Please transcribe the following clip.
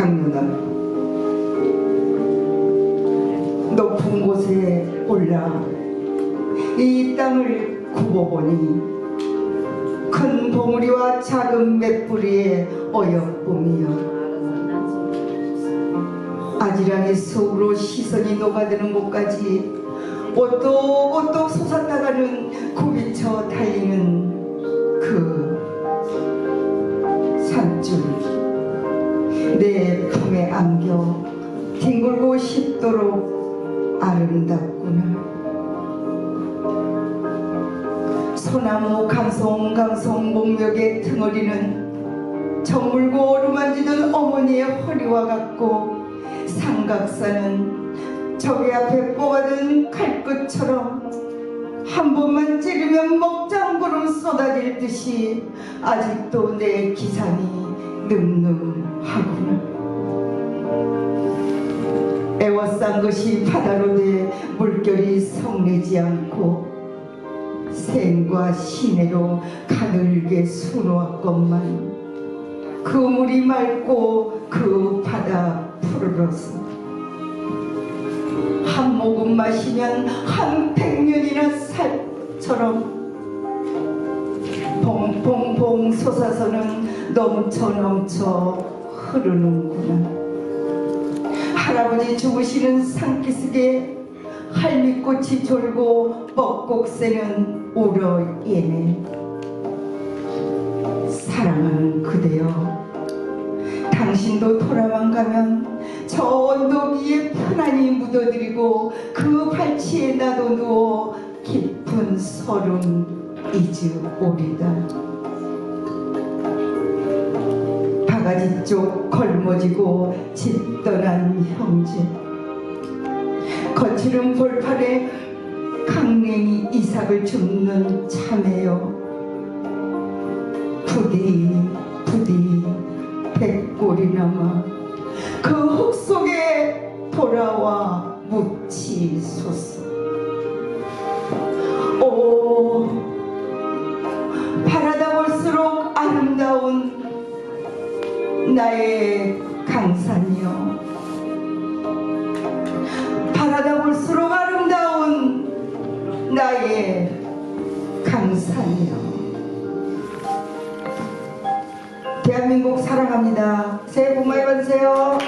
낭송 강윤아 높은 곳에 올라 이 땅을 굽어보니 큰 봉우리와 작은 맷뿌리의 어여쁨이여. 아지랑이 속으로 시선이 녹아드는 곳까지 오똑오똑 솟았다가는 굽이쳐 달리는 내 품에 안겨 뒹굴고 싶도록 아름답구나. 소나무 감성감성 목멱의 등어리는 저물고 어루만지던 어머니의 허리와 같고 삼각사는 저기 앞에 뽑아둔 칼끝처럼 한 번만 찌르면 먹장구름 쏟아질 듯이 아직도 내 기상이 늠름하구 나 애워싼 것이 바다로 돼 물결이 성내지 않고 생과 시내로 가늘게 수놓았건만 그 물이 맑고 그 바다 푸르러서 한 모금 마시면 한 백년이나 살처럼 봉봉봉 솟아서는 넘쳐 넘쳐 흐르는구나 할아버지 죽으시는 산기슭에 할미꽃이 졸고 뻐곡새는 울어 예네. 사랑하는 그대여 당신도 돌아만 가면 저 언덕 위에 편안히 묻어드리고 그 발치에 나도 누워 깊은 서름 잊으오리다 바가지 쪽 걸머지고 집 떠난 형제. 거칠은 볼팔에 강냉이 이삭을 줍는 참에요. 부디 부디 백골이 남아 그흙 속에 돌아와 묻히소서 나의 강산이여. 바라다 볼수록 아름다운 나의 강산이여. 대한민국 사랑합니다. 새해 복 많이 받으세요